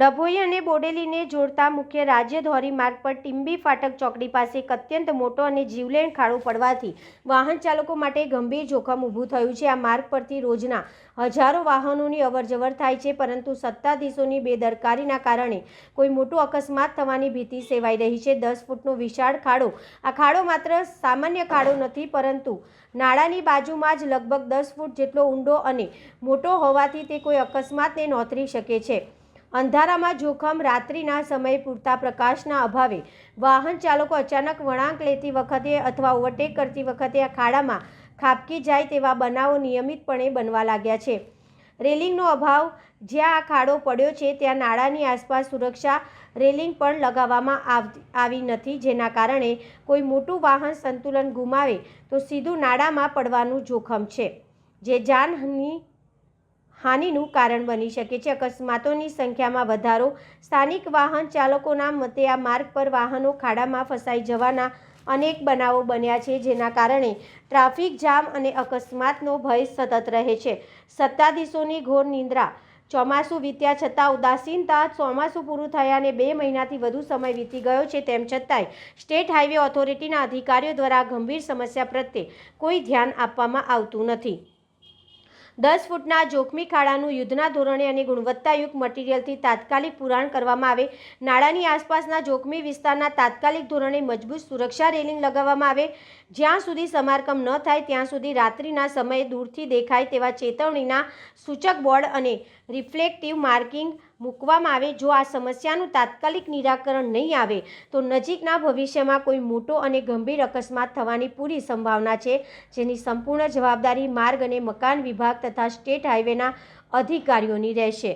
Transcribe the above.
ડભોઈ અને બોડેલીને જોડતા મુખ્ય રાજ્ય ધોરીમાર્ગ પર ટીમ્બી ફાટક ચોકડી પાસે એક અત્યંત મોટો અને જીવલેણ ખાડો પડવાથી વાહન ચાલકો માટે ગંભીર જોખમ ઊભું થયું છે. આ માર્ગ પરથી રોજના હજારો વાહનોની અવરજવર થાય છે, પરંતુ સત્તાધીશોની બેદરકારીના કારણે કોઈ મોટો અકસ્માત થવાની ભીતિ સેવાઈ રહી છે. દસ ફૂટનો વિશાળ ખાડો, આ ખાડો માત્ર સામાન્ય ખાડો નથી, પરંતુ નાળાની બાજુમાં જ લગભગ દસ ફૂટ જેટલો ઊંડો અને મોટો હોવાથી તે કોઈ અકસ્માતને નોતરી શકે છે. અંધારામાં જોખમ રાત્રિના સમયે પૂરતા પ્રકાશના અભાવે વાહન ચાલકો અચાનક વળાંક લેતી વખતે અથવા ઓવરટેક કરતી વખતે આ ખાડામાં ખાબકી જાય તેવા બનાવો નિયમિતપણે બનવા લાગ્યા છે. રેલિંગનો અભાવ, જ્યાં આ ખાડો પડ્યો છે, ત્યાં નાળાની આસપાસ સુરક્ષા રેલિંગ પણ લગાવવામાં આવી નથી. જેના કારણે કોઈ મોટું વાહન સંતુલન ગુમાવે તો સીધું નાળામાં પડવાનું જોખમ છે. જે જાનહાની હાનિનું કારણ બની શકે છે. અકસ્માતોની સંખ્યામાં વધારો, સ્થાનિક વાહન ચાલકોના મતે આ માર્ગ પર વાહનો ખાડામાં ફસાઈ જવાના અનેક બનાવો બન્યા છે, જેના કારણે ટ્રાફિક જામ અને અકસ્માતનો ભય સતત રહે છે. સત્તાધીશોની ઘોર નિંદ્રા, ચોમાસું વીત્યા છતાં ઉદાસીનતા, ચોમાસું પૂરું થયા અને બે મહિનાથી વધુ સમય વીતી ગયો છે. તેમ છતાંય સ્ટેટ હાઈવે ઓથોરિટીના અધિકારીઓ દ્વારા ગંભીર સમસ્યા પ્રત્યે કોઈ ધ્યાન આપવામાં આવતું નથી. દસ ફૂટના જોખમી ખાડાનું યુદ્ધના ધોરણે અને ગુણવત્તાયુક્ત મટીરિયલથી તાત્કાલિક પુરાણ કરવામાં આવે. નાળાની આસપાસના જોખમી વિસ્તારના તાત્કાલિક ધોરણે મજબૂત સુરક્ષા રેલિંગ લગાવવામાં આવે. જ્યાં સુધી સમારકામ ન થાય, ત્યાં સુધી રાત્રિના સમયે દૂરથી દેખાય તેવા ચેતવણીના સૂચક બોર્ડ અને રિફ્લેક્ટિવ માર્કિંગ મૂકવામાં આવે. જો આ સમસ્યાનું તાત્કાલિક નિરાકરણ નહીં આવે, તો નજીકના ભવિષ્યમાં કોઈ મોટો અને ગંભીર અકસ્માત થવાની પૂરી સંભાવના છે, જેની સંપૂર્ણ જવાબદારી માર્ગ અને મકાન વિભાગ તથા સ્ટેટ હાઈવેના અધિકારીઓની રહેશે.